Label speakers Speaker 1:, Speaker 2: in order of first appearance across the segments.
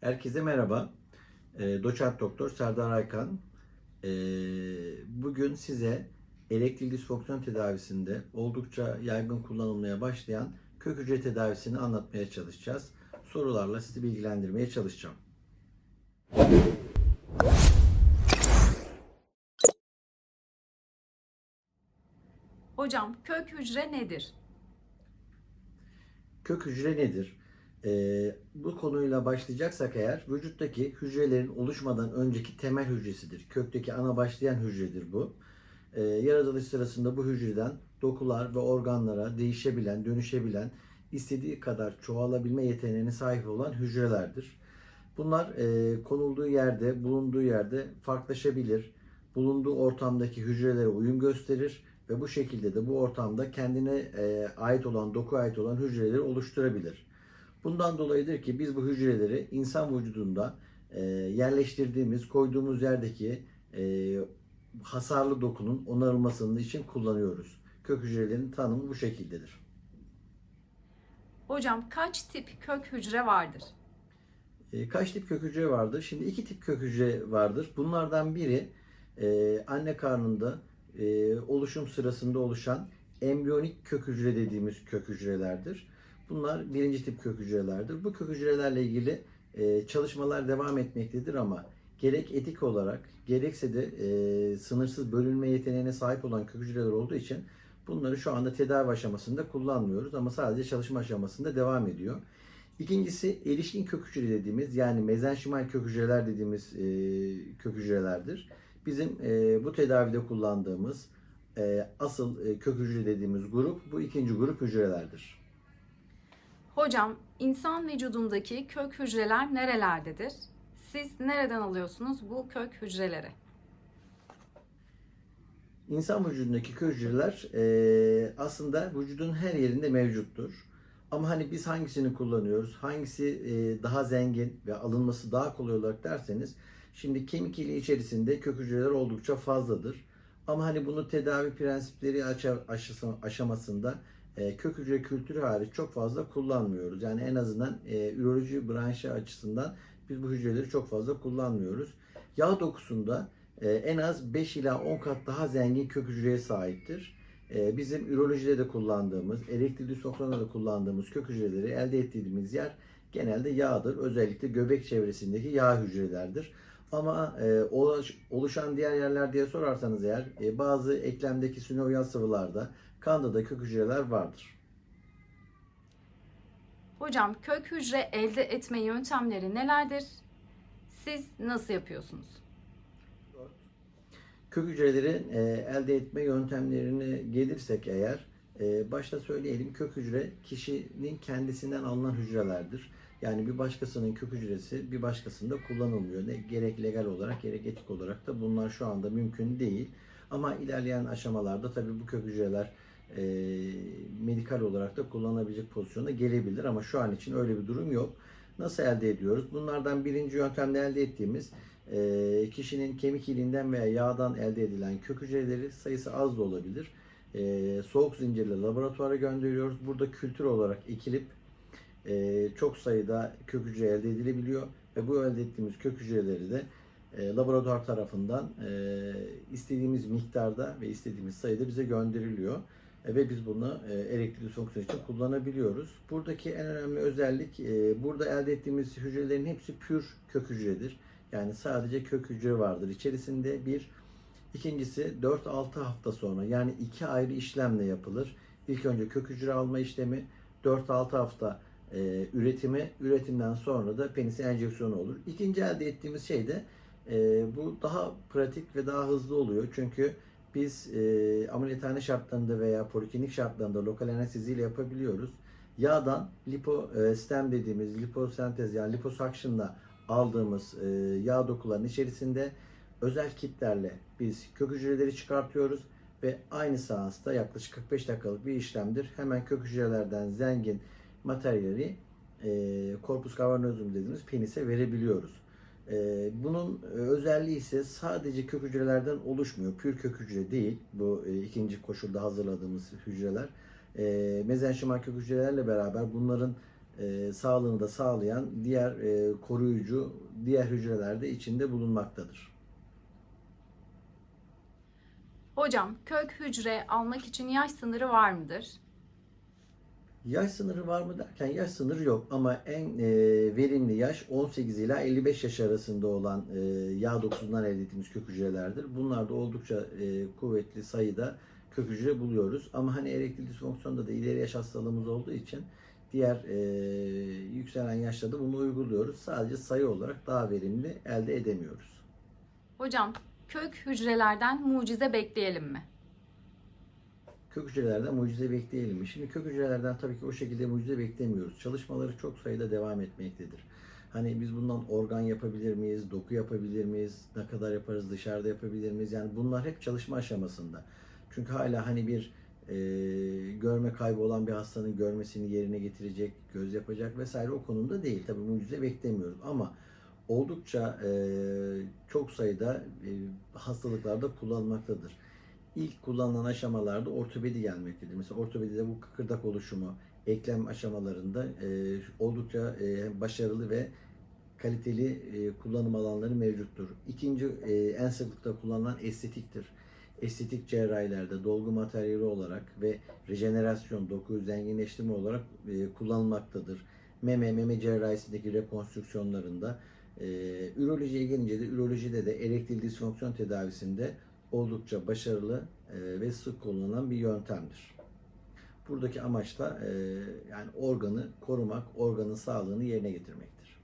Speaker 1: Herkese merhaba. Ee, Doçent Doktor Serdar Aykan. Ee, bugün size elektrik disfonksiyon tedavisinde oldukça yaygın kullanılmaya başlayan kök hücre tedavisini anlatmaya çalışacağız. Sorularla sizi bilgilendirmeye çalışacağım.
Speaker 2: Hocam kök hücre nedir?
Speaker 1: Kök hücre nedir? Ee, bu konuyla başlayacaksak eğer vücuttaki hücrelerin oluşmadan önceki temel hücresidir. Kökteki ana başlayan hücredir bu. Ee, yaratılış sırasında bu hücreden dokular ve organlara değişebilen, dönüşebilen, istediği kadar çoğalabilme yeteneğine sahip olan hücrelerdir. Bunlar e, konulduğu yerde, bulunduğu yerde farklılaşabilir. Bulunduğu ortamdaki hücrelere uyum gösterir ve bu şekilde de bu ortamda kendine e, ait olan, doku ait olan hücreleri oluşturabilir. Bundan dolayıdır ki biz bu hücreleri insan vücudunda e, yerleştirdiğimiz, koyduğumuz yerdeki e, hasarlı dokunun onarılmasının için kullanıyoruz. Kök hücrelerin tanımı bu şekildedir.
Speaker 2: Hocam kaç tip kök hücre vardır?
Speaker 1: E, kaç tip kök hücre vardır? Şimdi iki tip kök hücre vardır. Bunlardan biri e, anne karnında e, oluşum sırasında oluşan embriyonik kök hücre dediğimiz kök hücrelerdir. Bunlar birinci tip kök hücrelerdir. Bu kök hücrelerle ilgili e, çalışmalar devam etmektedir ama gerek etik olarak gerekse de e, sınırsız bölünme yeteneğine sahip olan kök hücreler olduğu için bunları şu anda tedavi aşamasında kullanmıyoruz ama sadece çalışma aşamasında devam ediyor. İkincisi erişkin kök hücre dediğimiz yani mezenşimal kök hücreler dediğimiz e, kök hücrelerdir. Bizim e, bu tedavide kullandığımız e, asıl e, kök hücre dediğimiz grup bu ikinci grup hücrelerdir.
Speaker 2: Hocam insan vücudundaki kök hücreler nerelerdedir? Siz nereden alıyorsunuz bu kök hücreleri?
Speaker 1: İnsan vücudundaki kök hücreler e, aslında vücudun her yerinde mevcuttur. Ama hani biz hangisini kullanıyoruz, hangisi e, daha zengin ve alınması daha kolay olarak derseniz, şimdi kemik iliği içerisinde kök hücreler oldukça fazladır. Ama hani bunu tedavi prensipleri aşamasında e, kök hücre kültürü hariç çok fazla kullanmıyoruz. Yani en azından e, üroloji branşı açısından biz bu hücreleri çok fazla kullanmıyoruz. Yağ dokusunda e, en az 5 ila 10 kat daha zengin kök hücreye sahiptir. E, bizim ürolojide de kullandığımız, elektrik disofranda da kullandığımız kök hücreleri elde ettiğimiz yer genelde yağdır. Özellikle göbek çevresindeki yağ hücrelerdir. Ama e, olaş- oluşan diğer yerler diye sorarsanız eğer e, bazı eklemdeki sinovyal sıvılarda, kanda da kök hücreler vardır.
Speaker 2: Hocam kök hücre elde etme yöntemleri nelerdir? Siz nasıl yapıyorsunuz?
Speaker 1: Kök hücreleri e, elde etme yöntemlerine gelirsek eğer e, başta söyleyelim kök hücre kişinin kendisinden alınan hücrelerdir. Yani bir başkasının kök hücresi bir başkasında kullanılmıyor. Ne gerek legal olarak gerek etik olarak da bunlar şu anda mümkün değil. Ama ilerleyen aşamalarda tabii bu kök hücreler e, medikal olarak da kullanabilecek pozisyona gelebilir ama şu an için öyle bir durum yok. Nasıl elde ediyoruz? Bunlardan birinci yöntemle elde ettiğimiz e, kişinin kemik iliğinden veya yağdan elde edilen kök hücreleri sayısı az da olabilir. E, soğuk zincirle laboratuvara gönderiyoruz. Burada kültür olarak ekilip e, çok sayıda kök hücre elde edilebiliyor ve bu elde ettiğimiz kök hücreleri de e, laboratuvar tarafından e, istediğimiz miktarda ve istediğimiz sayıda bize gönderiliyor. E, ve biz bunu e, elektrik fonksiyon için kullanabiliyoruz. Buradaki en önemli özellik burada elde ettiğimiz hücrelerin hepsi pür kök hücredir. Yani sadece kök hücre vardır içerisinde bir. İkincisi 4-6 hafta sonra yani iki ayrı işlemle yapılır. İlk önce kök hücre alma işlemi 4-6 hafta üretimi, üretimden sonra da penis enjeksiyonu olur. İkinci elde ettiğimiz şey de e, bu daha pratik ve daha hızlı oluyor. Çünkü biz e, ameliyathane şartlarında veya poliklinik şartlarında lokal anesteziyle yapabiliyoruz. Yağdan lipostem dediğimiz liposentez yani liposuction'la aldığımız e, yağ dokularının içerisinde özel kitlerle biz kök hücreleri çıkartıyoruz ve aynı seansta yaklaşık 45 dakikalık bir işlemdir. Hemen kök hücrelerden zengin materyali e, corpus cavernosum dediğimiz penise verebiliyoruz. E, bunun özelliği ise sadece kök hücrelerden oluşmuyor. Pür kök hücre değil. Bu e, ikinci koşulda hazırladığımız hücreler. E, mezenşimal kök hücrelerle beraber bunların e, sağlığını da sağlayan diğer e, koruyucu diğer hücreler de içinde bulunmaktadır.
Speaker 2: Hocam kök hücre almak için yaş sınırı var mıdır?
Speaker 1: Yaş sınırı var mı derken yaş sınırı yok ama en e, verimli yaş 18 ila 55 yaş arasında olan e, yağ dokusundan elde ettiğimiz kök hücrelerdir. Bunlar da oldukça e, kuvvetli sayıda kök hücre buluyoruz. Ama hani erektil disfonksiyonda da ileri yaş hastalığımız olduğu için diğer e, yükselen yaşta da bunu uyguluyoruz. Sadece sayı olarak daha verimli elde edemiyoruz.
Speaker 2: Hocam kök hücrelerden mucize bekleyelim mi?
Speaker 1: Kök hücrelerden mucize bekleyelim mi? Şimdi kök hücrelerden tabii ki o şekilde mucize beklemiyoruz. Çalışmaları çok sayıda devam etmektedir. Hani biz bundan organ yapabilir miyiz, doku yapabilir miyiz, ne kadar yaparız, dışarıda yapabilir miyiz? Yani bunlar hep çalışma aşamasında. Çünkü hala hani bir e, görme kaybı olan bir hastanın görmesini yerine getirecek, göz yapacak vesaire o konumda değil. Tabii mucize beklemiyoruz ama oldukça e, çok sayıda e, hastalıklarda kullanılmaktadır ilk kullanılan aşamalarda ortopedi gelmektedir. Mesela ortopedide bu kıkırdak oluşumu eklem aşamalarında e, oldukça e, başarılı ve kaliteli e, kullanım alanları mevcuttur. İkinci e, en sıklıkla kullanılan estetiktir. Estetik cerrahilerde dolgu materyali olarak ve rejenerasyon, doku zenginleştirme olarak e, kullanılmaktadır. Meme, meme cerrahisindeki rekonstrüksiyonlarında e, ürolojiye gelince de ürolojide de erektil disfonksiyon tedavisinde oldukça başarılı e, ve sık kullanılan bir yöntemdir. Buradaki amaç da e, yani organı korumak, organın sağlığını yerine getirmektir.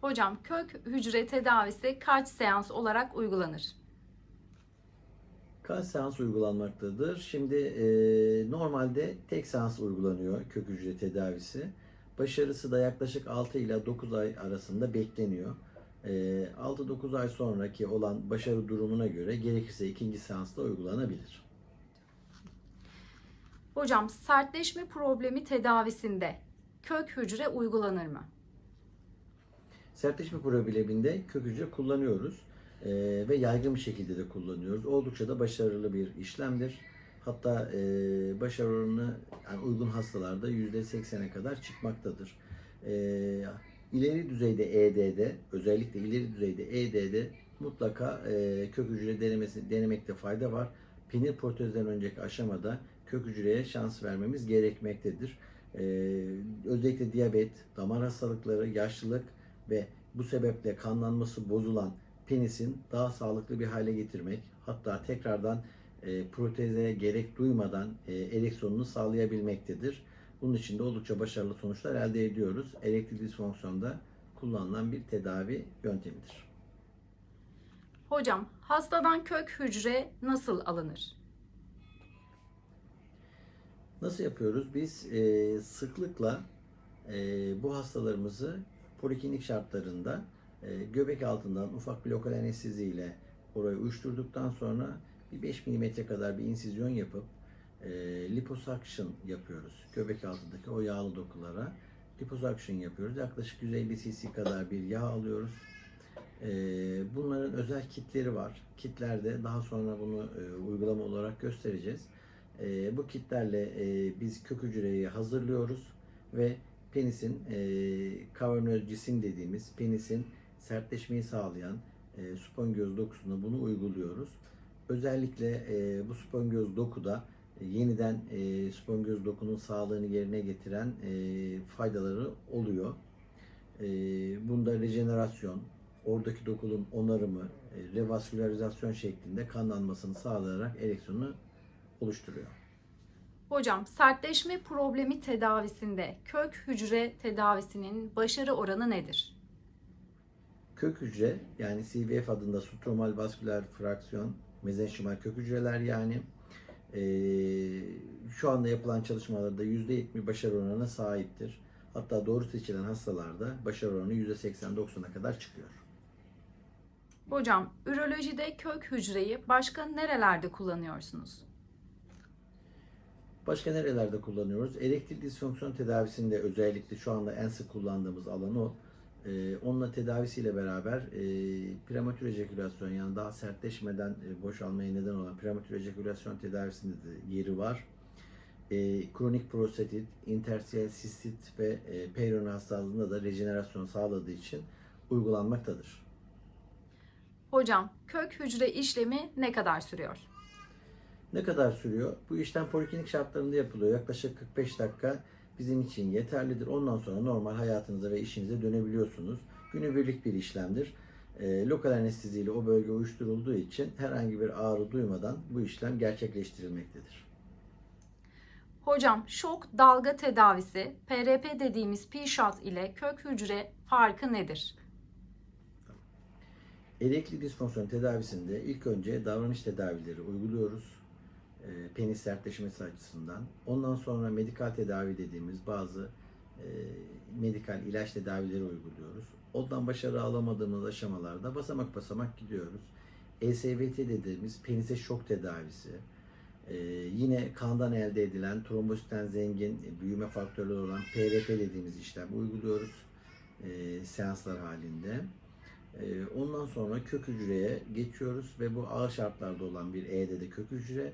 Speaker 2: Hocam kök hücre tedavisi kaç seans olarak uygulanır?
Speaker 1: Kaç seans uygulanmaktadır? Şimdi e, normalde tek seans uygulanıyor kök hücre tedavisi. Başarısı da yaklaşık 6 ile 9 ay arasında bekleniyor. E, 6-9 ay sonraki olan başarı durumuna göre gerekirse ikinci seansta uygulanabilir.
Speaker 2: Hocam sertleşme problemi tedavisinde kök hücre uygulanır mı?
Speaker 1: Sertleşme probleminde kök hücre kullanıyoruz Ee, ve yaygın bir şekilde de kullanıyoruz. Oldukça da başarılı bir işlemdir. Hatta e, başarı oranı yani uygun hastalarda %80'e kadar çıkmaktadır. Ee, ileri düzeyde ED'de, özellikle ileri düzeyde ED'de mutlaka e, kök hücre denemesi, denemekte fayda var. Penil protezden önceki aşamada kök hücreye şans vermemiz gerekmektedir. Ee, özellikle diyabet, damar hastalıkları, yaşlılık ve bu sebeple kanlanması bozulan penisin daha sağlıklı bir hale getirmek, hatta tekrardan e, proteze gerek duymadan e, ereksiyonunu sağlayabilmektedir. Bunun için de oldukça başarılı sonuçlar elde ediyoruz. Erektil disfonksiyonda kullanılan bir tedavi yöntemidir.
Speaker 2: Hocam hastadan kök hücre nasıl alınır?
Speaker 1: Nasıl yapıyoruz? Biz e, sıklıkla e, bu hastalarımızı poliklinik şartlarında e, göbek altından ufak bir lokal anestezi ile orayı uyuşturduktan sonra bir 5 mm kadar bir insizyon yapıp e, liposuction yapıyoruz. Göbek altındaki o yağlı dokulara liposuction yapıyoruz. Yaklaşık 150 cc kadar bir yağ alıyoruz. E, bunların özel kitleri var. Kitlerde daha sonra bunu e, uygulama olarak göstereceğiz. E, bu kitlerle e, biz kök hücreyi hazırlıyoruz ve penisin e, kavernöz cisim dediğimiz penisin sertleşmeyi sağlayan e, spongöz dokusuna bunu uyguluyoruz. Özellikle e, bu spongöz dokuda yeniden e, spongöz dokunun sağlığını yerine getiren e, faydaları oluyor. E, bunda rejenerasyon, oradaki dokunun onarımı, e, revaskülarizasyon şeklinde kanlanmasını sağlayarak ereksiyonu oluşturuyor.
Speaker 2: Hocam sertleşme problemi tedavisinde kök hücre tedavisinin başarı oranı nedir?
Speaker 1: Kök hücre yani CVF adında stromal vasküler fraksiyon mezenşimal kök hücreler yani şu anda yapılan çalışmalarda %70 başarı oranına sahiptir. Hatta doğru seçilen hastalarda başarı oranı %80-90'a kadar çıkıyor.
Speaker 2: Hocam ürolojide kök hücreyi başka nerelerde kullanıyorsunuz?
Speaker 1: Başka nerelerde kullanıyoruz? Erektil disfonksiyon tedavisinde özellikle şu anda en sık kullandığımız alan o. Ee, onunla tedavisiyle beraber e, prematür ejekülasyon yani daha sertleşmeden e, boşalmaya neden olan prematür ejekülasyon tedavisinde de yeri var. e, kronik prostatit, intersiyel sistit ve e, Peyronie hastalığında da rejenerasyon sağladığı için uygulanmaktadır.
Speaker 2: Hocam kök hücre işlemi ne kadar sürüyor?
Speaker 1: Ne kadar sürüyor? Bu işlem poliklinik şartlarında yapılıyor. Yaklaşık 45 dakika bizim için yeterlidir. Ondan sonra normal hayatınıza ve işinize dönebiliyorsunuz. Günübirlik bir işlemdir. E, lokal anesteziyle o bölge uyuşturulduğu için herhangi bir ağrı duymadan bu işlem gerçekleştirilmektedir.
Speaker 2: Hocam şok dalga tedavisi PRP dediğimiz P-shot ile kök hücre farkı nedir?
Speaker 1: Elektrikli disfonksiyon tedavisinde ilk önce davranış tedavileri uyguluyoruz. E, penis sertleşmesi açısından. Ondan sonra medikal tedavi dediğimiz bazı e, medikal ilaç tedavileri uyguluyoruz. Ondan başarı alamadığımız aşamalarda basamak basamak gidiyoruz. ESVT dediğimiz penise şok tedavisi. E, yine kandan elde edilen trombositten zengin e, büyüme faktörleri olan PRP dediğimiz işlem uyguluyoruz e, seanslar halinde. Ee, Ondan sonra kök hücreye geçiyoruz ve bu ağır şartlarda olan bir ED'de kök hücre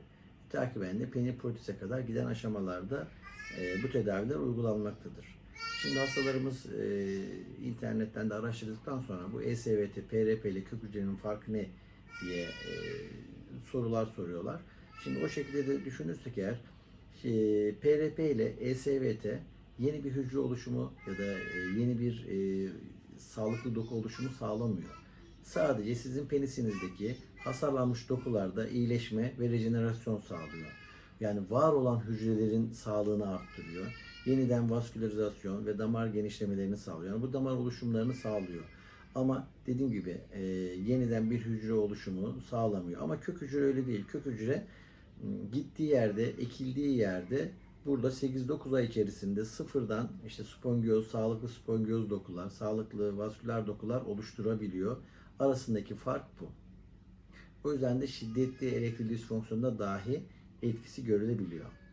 Speaker 1: takiben de peniproteze kadar giden aşamalarda e, bu tedaviler uygulanmaktadır. Şimdi hastalarımız e, internetten de araştırdıktan sonra bu ESVT, PRP ile kök hücrenin farkı ne diye e, sorular soruyorlar. Şimdi o şekilde de düşünürsek eğer e, PRP ile ESVT yeni bir hücre oluşumu ya da e, yeni bir e, sağlıklı doku oluşumu sağlamıyor. Sadece sizin penisinizdeki hasarlanmış dokularda iyileşme ve rejenerasyon sağlıyor. Yani var olan hücrelerin sağlığını arttırıyor. Yeniden vaskülarizasyon ve damar genişlemelerini sağlıyor. Yani bu damar oluşumlarını sağlıyor. Ama dediğim gibi e, yeniden bir hücre oluşumu sağlamıyor. Ama kök hücre öyle değil. Kök hücre m, gittiği yerde, ekildiği yerde burada 8-9 ay içerisinde sıfırdan işte spongioz, sağlıklı spongioz dokular, sağlıklı vasküler dokular oluşturabiliyor. Arasındaki fark bu. O yüzden de şiddetli erektil disfonksiyonda dahi etkisi görülebiliyor.